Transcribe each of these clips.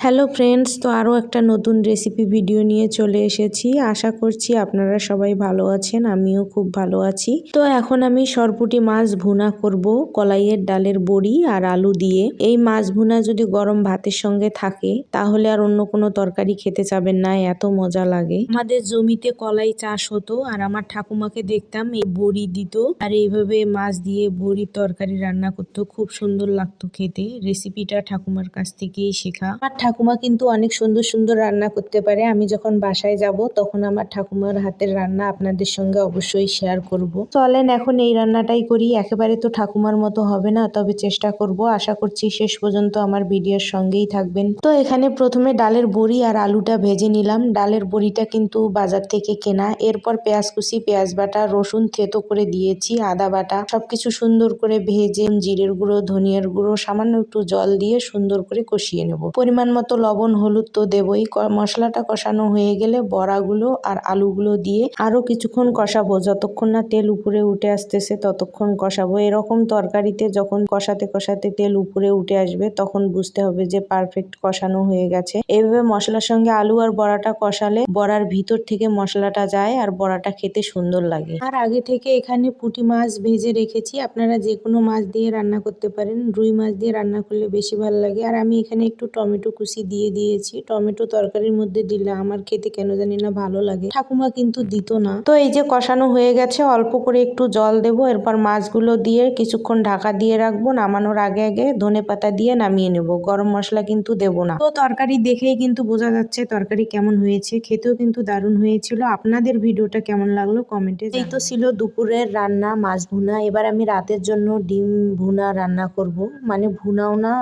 Hello friends, তো আরও একটা নতুন রেসিপি ভিডিও নিয়ে চলে এসেছি। আশা করছি আপনারা সবাই ভালো আছেন, আমিও খুব ভালো আছি। তো এখন আমি সরপুটি মাছ ভুনা করব, কলাইয়ের ডালের বড়ি আর আলু দিয়ে। এই মাছ ভুনা যদি গরম ভাতের সঙ্গে থাকে, তাহলে আর অন্য কোনো তরকারি খেতে চাবেন না, এত মজা লাগে। আমাদের জমিতে কলাই চাষ হতো আর আমার ঠাকুমাকে দেখতাম এই বড়ি দিত আর এইভাবে মাছ দিয়ে বড়ির তরকারি রান্না করতো, খুব সুন্দর লাগতো খেতে। রেসিপিটা ঠাকুমার কাছ থেকেই শেখা। আমার ঠাকুমা কিন্তু অনেক সুন্দর সুন্দর রান্না করতে পারে। আমি যখন বাসায় যাব, তখন আমার ঠাকুমার হাতের রান্না আপনাদের সঙ্গে অবশ্যই শেয়ার করব। চলেন এখন এই রান্নাটাই করি। একেবারে তো ঠাকুমার মতো হবে না, তবে চেষ্টা করব। আশা করছি শেষ পর্যন্ত আমার ভিডিওর সঙ্গেই থাকবেন। তো এখানে প্রথমে ডালের বড়ি আর আলুটা ভেজে নিলাম। ডালের বড়িটা কিন্তু বাজার থেকে কেনা। এরপর পেঁয়াজ কুচি, পেঁয়াজ বাটা, রসুন থেতো করে দিয়েছি, আদা বাটা। সবকিছু সুন্দর করে ভেজে, জিরের গুঁড়ো, ধনিয়ার গুঁড়ো, সামান্য একটু জল দিয়ে সুন্দর করে কষিয়ে নেব। পরিমাণ মতো লবণ, হলুদ তো দেবই। মশলাটা কষানো হয়ে গেলে বড়াগুলো আর আলুগুলো দিয়ে আরও কিছুক্ষণ কষাবো। যতক্ষণ না তেল উপরে উঠে আসতেছে ততক্ষণ কষাবো। এরকম তরকারিতে যখন কষাতে কষাতে তেল উপরে উঠে আসবে, তখন বুঝতে হবে যে পারফেক্ট কষানো হয়ে গেছে। এভাবে মশলার সঙ্গে আলু আর বড়াটা কষালে বড়ার ভিতর থেকে মশলাটা যায় আর বড়াটা খেতে সুন্দর লাগে। আর আগে থেকে এখানে পুঁটি মাছ ভেজে রেখেছি। আপনারা যে কোনো মাছ দিয়ে রান্না করতে পারেন। রুই মাছ দিয়ে রান্না করলে বেশি ভালো লাগে। আর আমি এখানে একটু টমেটো কুচি দিয়ে দিয়েছি। টমেটো তরকারির মধ্যে দিলে আমার খেতে কেন জানি না ভালো লাগে। ঠাকুমা কিন্তু দিত না। তো এই যে কষানো হয়ে গেছে অল্প করে একটু জল দেব এরপর মাছগুলো দিয়ে কিছুক্ষণ ঢাকা দিয়ে রাখব। নামানোর আগে আগে ধনে পাতা দিয়ে নামিয়ে নেব। গরম মশলা কিন্তু দেব না। তো তরকারি দেখেই কিন্তু বোঝা যাচ্ছে তরকারি কেমন হয়েছে। খেতেও কিন্তু দারুণ হয়েছিল। আপনাদের ভিডিওটা কেমন লাগল কমেন্টে এই তো ছিল দুপুরের রান্না মাছ ভুনা। এবার আমি রাতের জন্য ডিম ভুনা রান্না করব। মানে ভুনাও না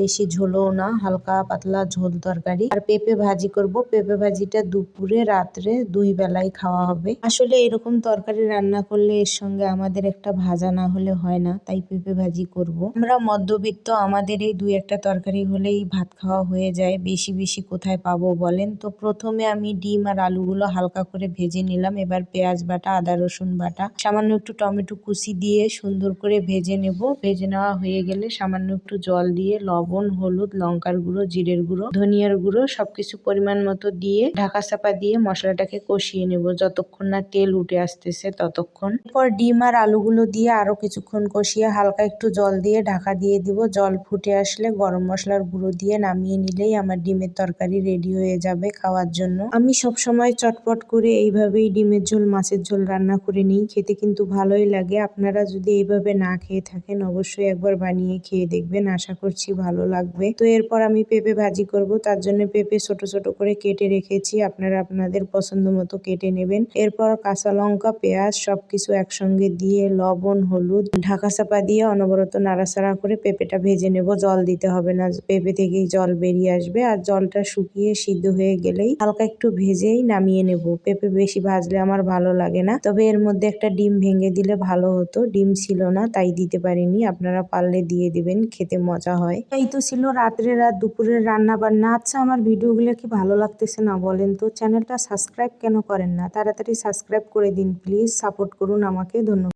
বেশি ঝোলও না হালকা পাতলা ঝোল তরকারি আর পেঁপে ভাজি করব। পেঁপে ভাজিটা দুপুরে, রাত্রে দুই বেলায় খাওয়া হবে। আসলে এরকম তরকারি রান্না করলে এর সঙ্গে আমাদের একটা ভাজা না হলে হয় না, তাই পেঁপে ভাজি করব। আমরা মধ্যবিত্ত, আমাদের এই দুই একটা তরকারি হলেই ভাত খাওয়া হয়ে যায়। বেশি বেশি কোথায় পাবো বলেন? তো প্রথমে আমি ডিম আর আলুগুলো হালকা করে ভেজে নিলাম। এবার পেঁয়াজ বাটা, আদা, রসুন বাটা, সামান্য একটু টমেটো কুচি দিয়ে সুন্দর করে ভেজে নেব। ভেজে নেওয়া হয়ে গেলে সামান্য একটু জল দিয়ে লবণ, হলুদ, লঙ্কার গুঁড়ো, জিরের গুঁড়ো, ধনিয়ার গুঁড়ো সবকিছু পরিমাণ মতো দিয়ে ঢাকা চাপা দিয়ে মশলাটাকে কষিয়ে নেব। যতক্ষণ না তেল উঠে আসতেছে ততক্ষণ। এরপর ডিম আর আলুগুলো দিয়ে আরও কিছুক্ষণ কষিয়ে হালকা একটু জল দিয়ে ঢাকা দিয়ে দিব। জল ফুটে আসলে গরম মশলার গুঁড়ো দিয়ে নামিয়ে নিলেই আমার ডিমের তরকারি রেডি হয়ে যাবে খাওয়ার জন্য। আমি সব সময় চটপট করে এইভাবেই ডিমের ঝোল, মাছের ঝোল রান্না করে নিই। খেতে কিন্তু ভালোই লাগে। আপনারা যদি এইভাবে না খেয়ে থাকেন অবশ্যই একবার বানিয়ে খেয়ে দেখবেন। আশা করছি ভালো লাগবে। তো এরপর আমি পেঁপে ভাজি করব। তার জন্য পেঁপে ছোট ছোট করে কেটে রেখেছি। আপনারা আপনাদের পছন্দ মতো কেটে নেবেন। এরপর কাঁচা লঙ্কা, পেঁয়াজ সবকিছু একসঙ্গে দিয়ে লবণ, হলুদ, ঢাকা চাপা দিয়ে অনবরত নাড়াচাড়া করে পেঁপেটা ভেজে নেব। জল দিতে হবে না। পেঁপে থেকেই জল বেরিয়ে আসবে আর জলটা শুকিয়ে সিদ্ধ হয়ে গেলেই হালকা একটু ভেজেই নামিয়ে নেব। পেঁপে বেশি ভাজলে আমার ভালো লাগে না। তবে এর মধ্যে একটা ডিম ভেঙে দিলে ভালো হতো। ডিম ছিল না, তাই দিতে পারিনি। আপনারা পারলে দিয়ে দিবেন। খেতে মজা হয়। এই তো ছিল রাত্রে রাত দুপুরের রান্না। বান্না। আচ্ছা আমার ভিডিওগুলো কি ভালো লাগতেছে না বলেন তো? চ্যানেলটা সাবস্ক্রাইব কেন করেন না? তাড়াতাড়ি সাবস্ক্রাইব করে দিন, প্লিজ। সাপোর্ট করুন আমাকে। ধন্যবাদ।